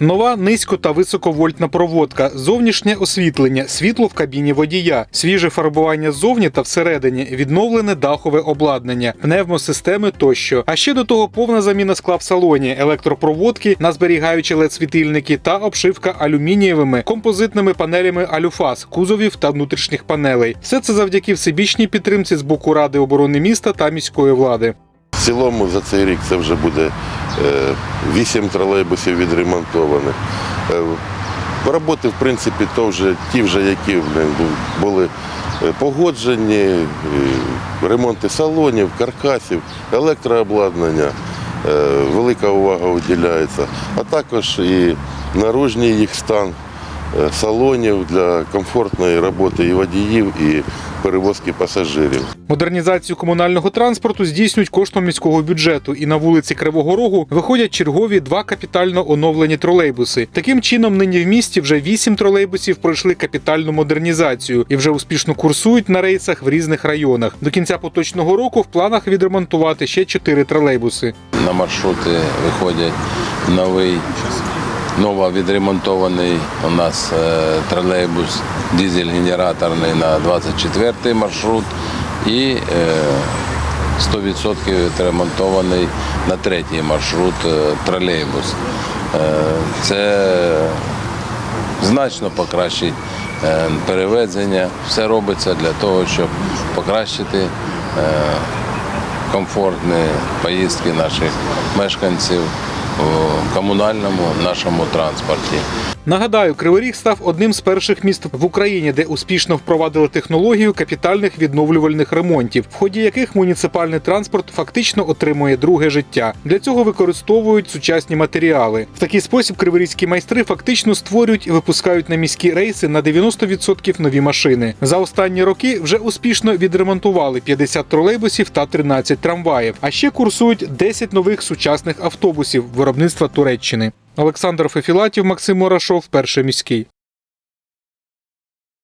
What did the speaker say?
Нова низько та високовольтна проводка, зовнішнє освітлення, світло в кабіні водія, свіже фарбування ззовні та всередині, відновлене дахове обладнання, пневмосистеми тощо. А ще до того повна заміна скла в салоні, електропроводки на зберігаючі led світильники та обшивка алюмінієвими композитними панелями алюфас, кузовів та внутрішніх панелей. Все це завдяки всебічній підтримці з боку Ради оборони міста та міської влади. В цілому за цей рік це вже буде вісім тролейбусів відремонтованих. Е, Роботи, в принципі, то вже ті, вже, які були е, погоджені, е, ремонти салонів, каркасів, електрообладнання. Е, Велика увага виділяється, а також і наружній їх стан е, салонів для комфортної роботи і водіїв, і перевозки пасажирів. Модернізацію комунального транспорту здійснюють коштом міського бюджету, і на вулиці Кривого Рогу виходять чергові два капітально оновлені тролейбуси. Таким чином, нині в місті вже вісім тролейбусів пройшли капітальну модернізацію і вже успішно курсують на рейсах в різних районах. До кінця поточного року в планах відремонтувати ще чотири тролейбуси. На маршрути виходять новий, ново відремонтований у нас е, тролейбус дизель-генераторний на 24-й маршрут і е, 100% відремонтований на третій маршрут е, тролейбус. Е, Це значно покращить е, перевезення. Все робиться для того, щоб покращити е, комфортні поїздки наших мешканців комунальному нашому транспорті. Нагадаю, Кривий Ріг став одним з перших міст в Україні, де успішно впровадили технологію капітальних відновлювальних ремонтів, в ході яких муніципальний транспорт фактично отримує друге життя. Для цього використовують сучасні матеріали. В такий спосіб криворізькі майстри фактично створюють і випускають на міські рейси на 90% нові машини. За останні роки вже успішно відремонтували 50 тролейбусів та 13 трамваїв. А ще курсують 10 нових сучасних автобусів виробництва Туреччини. Олександр Фефілатів, Максим Мурашов, перший міський.